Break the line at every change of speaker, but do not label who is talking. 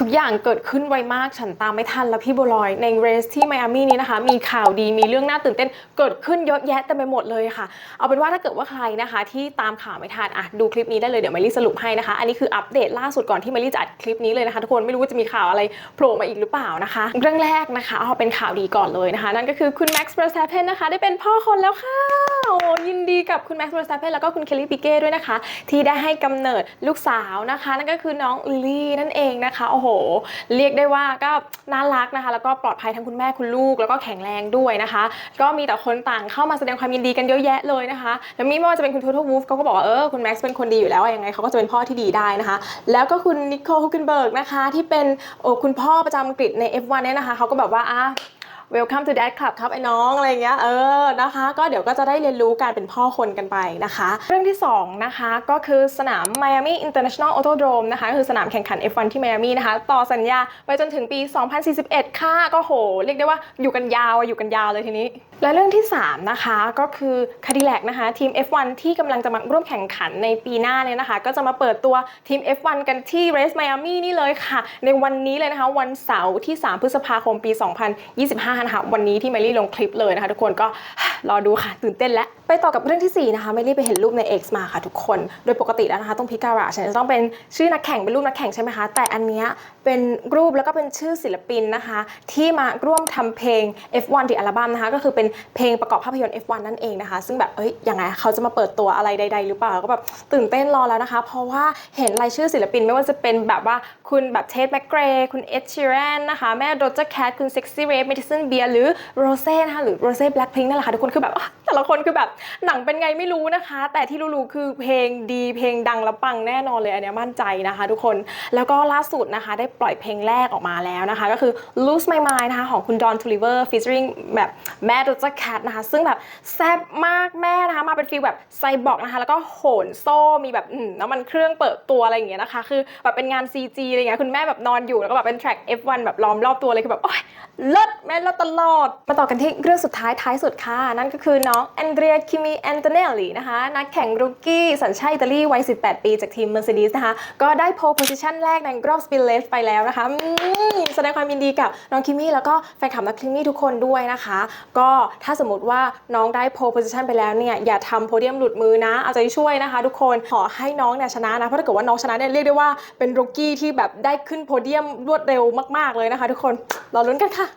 ทุกอย่างเกิดขึ้นไวมากฉันตามไม่ทันแล้วพี่บัวลอยในเรสที่ไมอามี่นี้นะคะ มีข่าวดีมีเรื่องน่าตื่นเต้นเกิดขึ้นเยอะแยะเต็มไปหมดเลยค่ะ เอาเป็นว่าถ้าเกิดว่าใครนะคะ ที่ตามข่าวไม่ทันอะดูคลิปนี้ได้เลยเดี๋ยวไมลี่สรุปให้นะคะ อันนี้คืออัปเดตล่าสุดก่อนที่ไมลี่จะอัดคลิปนี้เลยนะคะทุกคนไม่รู้ว่าจะมีข่าวอะไรโผล่มาอีกหรือเปล่านะคะเรื่องแรกนะคะเอาเป็นข่าวดีก่อนเลยนะคะ นั่นก็คือคุณแม็กซ์ v e r s t a p p e n นะคะ ได้เป็นพ่อคนแล้วค่ะ อ้ยินดีกับคุณแม็กซ์ v e r s t a p p e n แล้วก็คุณเคลลี่ปิเก้ด้วยนะคะ ที่ได้ให้กำเนิดลูกสาวนะคะ นั่นก็คือน้องลิลี่นั่นเองนะคะโอ้โห เรียกได้ว่าก็น่ารักนะคะ แล้วก็ปลอดภัยทั้งคุณแม่คุณลูก แล้วก็แข็งแรงด้วยนะคะ ก็มีแต่คนต่างเข้ามาแสดงความยินดีกันเยอะแยะเลยนะคะแล้วมีไม่ว่าจะเป็นคุณทูทวูฟเขาก็บอกว่าเออคุณแม็กซ์เป็นคนดีอยู่แล้วอะยังไงเขาก็จะเป็นพ่อที่ดีได้นะคะ แล้วก็คุณนิโคลฮุกเกนเบิร์กนะคะที่เป็นโอ้คุณพ่อประจำอังกฤษใน F1 เนี่ยนะคะเขาก็แบบว่าอะ Welcome to Dad Club ครับไอ้น้องอะไรเงี้ยเออนะคะ ก็เดี๋ยวก็จะได้เรียนรู้การเป็นพ่อคนกันไปนะคะ เรื่องที่สองนะคะก็คือสนาม Miami International Autodrome นะคะก็คือสนามแข่งขัน F1 ที่ไมอามีนะคะต่อสัญญาไปจนถึงปี 2041 ค่ะก็โห เรียกได้ว่าอยู่กันยาวอยู่กันยาวเลยทีนี้ และเรื่องที่ 3 นะคะก็คือคาดิแลกนะคะทีม F1 ที่กำลังจะมาร่วมแข่งขันในปีหน้าเนี่ยนะคะ ก็จะมาเปิดตัวทีม F1 กันที่ Race Miami นี่เลยค่ะ ในวันนี้เลยนะคะ วันเสาร์ที่ 3 พฤษภาคมปี 2025 นะคะ วันนี้ที่เมลี่ลงคลิปเลยนะคะ ทุกคนก็ รอดูค่ะ ตื่นเต้นแล้ว ไปต่อกับเรื่องที่ 4 นะคะเมลี่ไปเห็นรูปใน X มาค่ะทุกคน โดยปกติแล้วนะคะ ต้องพิการะฉันจะต้องเป็นชื่อนักแข่งเป็นรูปนักแข่งใช่ไหมคะ แต่อันเนี้ยเป็นรูปแล้วก็เป็นชื่อศิลปินนะคะ ที่มาร่วมทำเพลง F1 ที่อัลบั้มนะคะ ก็คือเป็นเพลงประกอบภาพยนตร์ F1 นั่นเองนะคะ ซึ่งแบบเอ้ยยังไงเขาจะมาเปิดตัวอะไรใด ๆ หรือเปล่าก็แบบตื่นเต้นรอแล้วนะคะ เพราะว่าเห็นรายชื่อศิลปินไม่ว่าจะเป็นแบบว่าคุณแบบเท d แม c เกรย์คุณเอ็ดชีแรนนะคะแม่โดจ a แคทคุณเซ็กซี่เรฟเมดิสันเบียหรือโรเซ่นะคะหรือโรเซ่แบล็คพิงนั่นแหละค่ะทุกคนคือแบบแต่ละคนคือแบบหนังเป็นไงไม่รู้นะคะ แต่ที่รู้ๆคือเพลงดีเพลงดังและปังแน่นอนเลยอันนี้มั่นใจนะคะ ทุกคนแล้วก็ล่าสุดนะคะได้ปล่อยเพลงแรกออกมาแล้วนะคะ ก็คือ Lose My Mind นะคะของคุณ Don Toliver featuring แบบแม่ Doja Cat นะคะ ซึ่งแบบแซ่บมากแม่นะคะมาเป็นฟีลแบบไซบอร์กนะคะ แล้วก็โหนโซ่มีแบบอืมน้ำมันเครื่องเปิดตัวอะไรอย่างเงี้ยนะคะ คือแบบเป็นงาน CG อะไรเงี้ยคุณแม่แบบนอนอยู่แล้วก็แบบเป็นแทร็ก F1 แบบล้อมรอบตัวเลยคือแบบโอ๊ย เลิศแม่เลิศตลอด มาต่อกันที่เรื่องสุดท้ายท้ายสุดค่ะ นั่นก็คือน้องแอนเดรียคิมิแอนโตเนลลีนะคะ นักแข่งรูกี้สัญชาติอิตาลีวัย 18 ปีจากทีม Mercedes นะคะ ก็ได้โพ l โพ i ิชันแรกในรอบ Spin Race ไปแล้วนะคะแสดงความยินดีกับน้องคิมีแล้วก็แฟนคลับนักคิมี่ทุกคนด้วยนะคะ ก็ถ้าสมมติว่าน้องได้โพ l โพ i ชันไปแล้วเนี่ยอย่าทำโพเดียมหลุดมือนะเอาใจช่วยนะคะ ทุกคนขอให้น้องเนี่ยชนะนะเพราะถ้าเกิดว่าน้องชนะเนี่ยเรียกได้ว่าเป็นรูกี้ที่แบบได้ขึ้นโพเดียมรวดเร็วมากๆเลยนะคะ ทุกคนรอลุ้นกันค่ะ